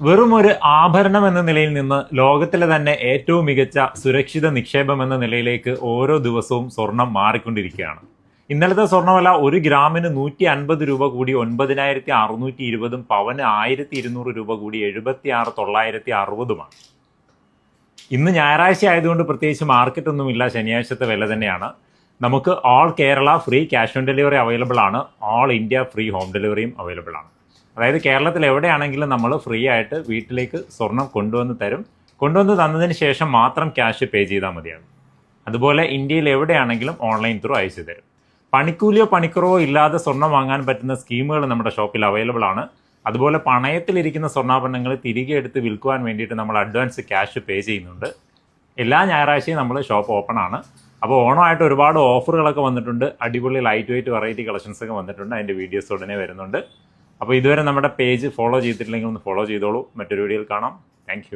വെറും ഒരു ആഭരണം എന്ന നിലയിൽ നിന്ന് ലോകത്തിലെ തന്നെ ഏറ്റവും മികച്ച സുരക്ഷിത നിക്ഷേപം എന്ന നിലയിലേക്ക് ഓരോ ദിവസവും സ്വർണം മാറിക്കൊണ്ടിരിക്കുകയാണ്. ഇന്നലത്തെ സ്വർണവില ഒരു ഗ്രാമിന് നൂറ്റി അൻപത് രൂപ കൂടി ഒൻപതിനായിരത്തി അറുന്നൂറ്റി ഇരുപതും പവന് ആയിരത്തി ഇരുന്നൂറ് രൂപ കൂടി എഴുപത്തി ആറ് തൊള്ളായിരത്തി അറുപതുമാണ് ഇന്ന് ഞായറാഴ്ച ആയതുകൊണ്ട് പ്രത്യേകിച്ച് മാർക്കറ്റൊന്നുമില്ല ശനിയാഴ്ചത്തെ വില തന്നെയാണ്. നമുക്ക് all Kerala free cash on delivery available ആണ്. ഓൾ ഇന്ത്യ ഫ്രീ ഹോം ഡെലിവറിയും അവൈലബിൾ ആണ്. അതായത് കേരളത്തിൽ എവിടെയാണെങ്കിലും നമ്മൾ ഫ്രീ ആയിട്ട് വീട്ടിലേക്ക് സ്വർണം കൊണ്ടുവന്ന് തരും. കൊണ്ടുവന്ന് തന്നതിന് ശേഷം മാത്രം ക്യാഷ് പേ ചെയ്താൽ മതിയാകും. അതുപോലെ ഇന്ത്യയിൽ എവിടെയാണെങ്കിലും ഓൺലൈൻ ത്രൂ അയച്ചു തരും. പണിക്കൂലിയോ പണിക്കുറവോ ഇല്ലാതെ സ്വർണം വാങ്ങാൻ പറ്റുന്ന സ്കീമുകൾ നമ്മുടെ ഷോപ്പിൽ അവൈലബിൾ ആണ്. അതുപോലെ പണയത്തിലിരിക്കുന്ന സ്വർണാഭരണങ്ങൾ തിരികെ എടുത്ത് വിൽക്കുവാൻ വേണ്ടിയിട്ട് നമ്മൾ അഡ്വാൻസ് ക്യാഷ് പേ ചെയ്യുന്നുണ്ട്. എല്ലാ ഞായറാഴ്ചയും നമ്മൾ ഷോപ്പ് ഓപ്പൺ ആണ്. അപ്പോൾ ഓണമായിട്ട് ഒരുപാട് ഓഫറുകളൊക്കെ വന്നിട്ടുണ്ട്. അടിപൊളി ലൈറ്റ് വെയിറ്റ് വെറൈറ്റി കളക്ഷൻസ് ഒക്കെ വന്നിട്ടുണ്ട്. അതിന്റെ വീഡിയോസ് ഉടനെ വരുന്നുണ്ട്. അപ്പോൾ ഇതുവരെ നമ്മുടെ പേജ് ഫോളോ ചെയ്തിട്ടില്ലെങ്കിൽ ഒന്ന് ഫോളോ ചെയ്തോളൂ. മറ്റൊരു വീഡിയോയിൽ കാണാം. താങ്ക്